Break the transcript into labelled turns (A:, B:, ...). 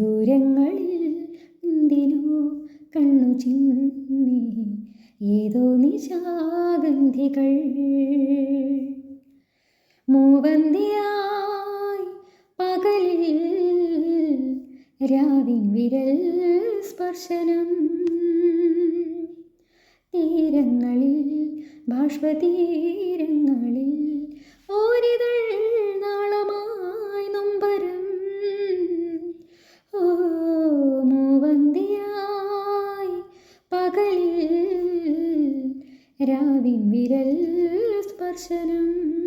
A: താരുങ്ങളിൽ എന്തിനോ കണ്ണു ചിമ്മി ഏതോ നിശാഗന്ധികൾ. മൂവന്തിയായി പകലിൽ രാവിൻ വിരൽ സ്പർശനം. തീരങ്ങളിൽ ബാഷ്പതീരങ്ങളിൽ രാവിൻ വിരൽ സ്പർശനം.